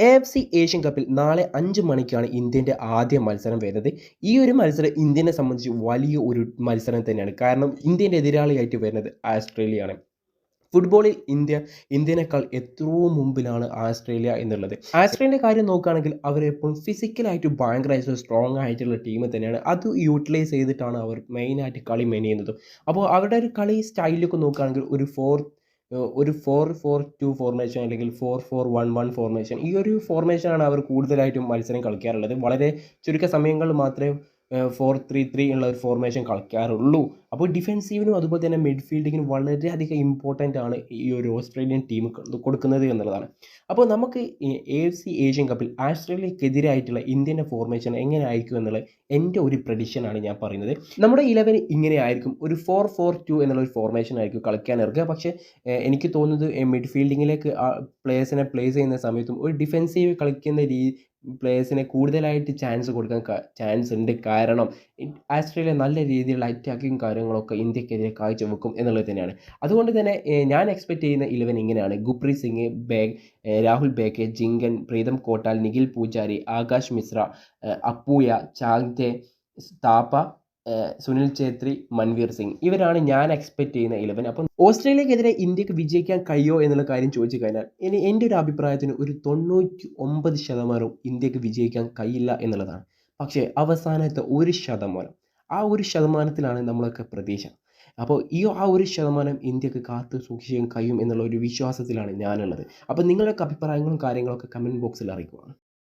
A F C Asian കപ്പിൽ നാളെ അഞ്ച് മണിക്കാണ് ഇന്ത്യന്റെ ആദ്യ മത്സരം വരുന്നത്. ഈ ഒരു മത്സരം ഇന്ത്യനെ സംബന്ധിച്ച് വലിയ ഒരു മത്സരം തന്നെയാണ്. കാരണം ഇന്ത്യന്റെ എതിരാളിയായിട്ട് വരുന്നത് ആസ്ട്രേലിയയാണ്. ഫുട്ബോളിൽ ഇന്ത്യ ഇന്ത്യനേക്കാൾ എത്രയോ മുമ്പിലാണ് ആസ്ട്രേലിയ എന്നുള്ളത്. ആസ്ട്രേലിയന്റെ കാര്യം നോക്കുകയാണെങ്കിൽ അവരെപ്പോഴും ഫിസിക്കലായിട്ട് ഭയങ്കരമായിട്ട് സ്ട്രോങ് ആയിട്ടുള്ള ടീം തന്നെയാണ്. അത് യൂട്ടിലൈസ് ചെയ്തിട്ടാണ് അവർ മെയിനായിട്ട് കളി ചെയ്യുന്നത് അപ്പോൾ അവരുടെ ഒരു കളി സ്റ്റൈലൊക്കെ നോക്കുകയാണെങ്കിൽ ഒരു ഫോർ ഒരു ഫോർ ഫോർ ടു ഫോർമേഷൻ അല്ലെങ്കിൽ four four one one formation ഈ ഒരു ഫോർമേഷനാണ് അവർ കൂടുതലായിട്ടും മത്സരം കളിക്കാറുള്ളത്. വളരെ ചുരുക്ക സമയങ്ങളിൽ മാത്രമേ ഫോർ ത്രീ ത്രീ ഉള്ള ഒരു ഫോർമേഷൻ കളിക്കാറുള്ളൂ. അപ്പോൾ ഡിഫെൻസീവിനും അതുപോലെ തന്നെ മിഡ്ഫീൽഡിങ്ങിനും വളരെയധികം ഇമ്പോർട്ടന്റ് ആണ് ഈ ഒരു ഓസ്ട്രേലിയൻ ടീം കൊടുക്കുന്നത് എന്നുള്ളതാണ്. അപ്പോൾ നമുക്ക് എ സി ഏഷ്യൻ കപ്പിൽ ആസ്ട്രേലിയക്കെതിരായിട്ടുള്ള ഇന്ത്യന്റെ ഫോർമേഷൻ എങ്ങനെ ആയിരിക്കും എന്നുള്ള എന്റെ ഒരു പ്രഡിഷനാണ് ഞാൻ പറയുന്നത്. നമ്മുടെ ഇലവൻ ഇങ്ങനെ ആയിരിക്കും. ഒരു ഫോർ ഫോർ ടു എന്നുള്ള ഒരു ഫോർമേഷൻ ആയിരിക്കും കളിക്കാൻ ഇറങ്ങുക. പക്ഷേ എനിക്ക് തോന്നുന്നത് മിഡ്ഫീൽഡിങ്ങിലേക്ക് പ്ലേയേഴ്സിനെ പ്ലേസ് ചെയ്യുന്ന സമയത്തും ഒരു ഡിഫെൻസീവ് കളിക്കുന്ന രീതി പ്ലേയേഴ്സിനെ കൂടുതലായിട്ട് ചാൻസ് കൊടുക്കാൻ ചാൻസ് ഉണ്ട്. കാരണം ആസ്ട്രേലിയ നല്ല രീതിയിലുള്ള അറ്റാക്കിങ് കാര്യങ്ങളൊക്കെ ഇന്ത്യക്കെതിരെ കാഴ്ചവെക്കും എന്നുള്ളത് തന്നെയാണ്. അതുകൊണ്ട് തന്നെ ഞാൻ എക്സ്പെക്റ്റ് ചെയ്യുന്ന ഇലവൻ ഇങ്ങനെയാണ്. ഗുപ്രി സിംഗ് ബേഗ് രാഹുൽ ബേഗ് ജിങ്കൻ പ്രീതം കോട്ടാൽ നിഖിൽ പൂജാരി ആകാശ് മിശ്ര അപ്പൂയ ചാങ്തെ താപ്പ സുനിൽ ഛേത്രി മൻവീർ സിംഗ്. ഇവരാണ് ഞാൻ എക്സ്പെക്ട് ചെയ്യുന്ന ഇലവൻ അപ്പം ഓസ്ട്രേലിയക്കെതിരെ ഇന്ത്യയ്ക്ക് വിജയിക്കാൻ കഴിയോ എന്നുള്ള കാര്യം ചോദിച്ചു കഴിഞ്ഞാൽ ഇനി എന്റെ ഒരു അഭിപ്രായത്തിന് ഒരു തൊണ്ണൂറ്റി ഒമ്പത് ശതമാനവും ഇന്ത്യയ്ക്ക് വിജയിക്കാൻ കഴിയില്ല എന്നുള്ളതാണ്. പക്ഷേ അവസാനത്തെ ഒരു ശതമാനം. ആ ഒരു ശതമാനത്തിലാണ് നമ്മളൊക്കെ പ്രതീക്ഷ. അപ്പോൾ ഈ ആ ഒരു ശതമാനം ഇന്ത്യയ്ക്ക് കാത്തു സൂക്ഷിക്കാൻ കഴിയും എന്നുള്ള ഒരു വിശ്വാസത്തിലാണ് ഞാനുള്ളത്. അപ്പോൾ നിങ്ങളുടെ അഭിപ്രായങ്ങളും കാര്യങ്ങളൊക്കെ കമന്റ് ബോക്സിൽ അറിയിക്കുക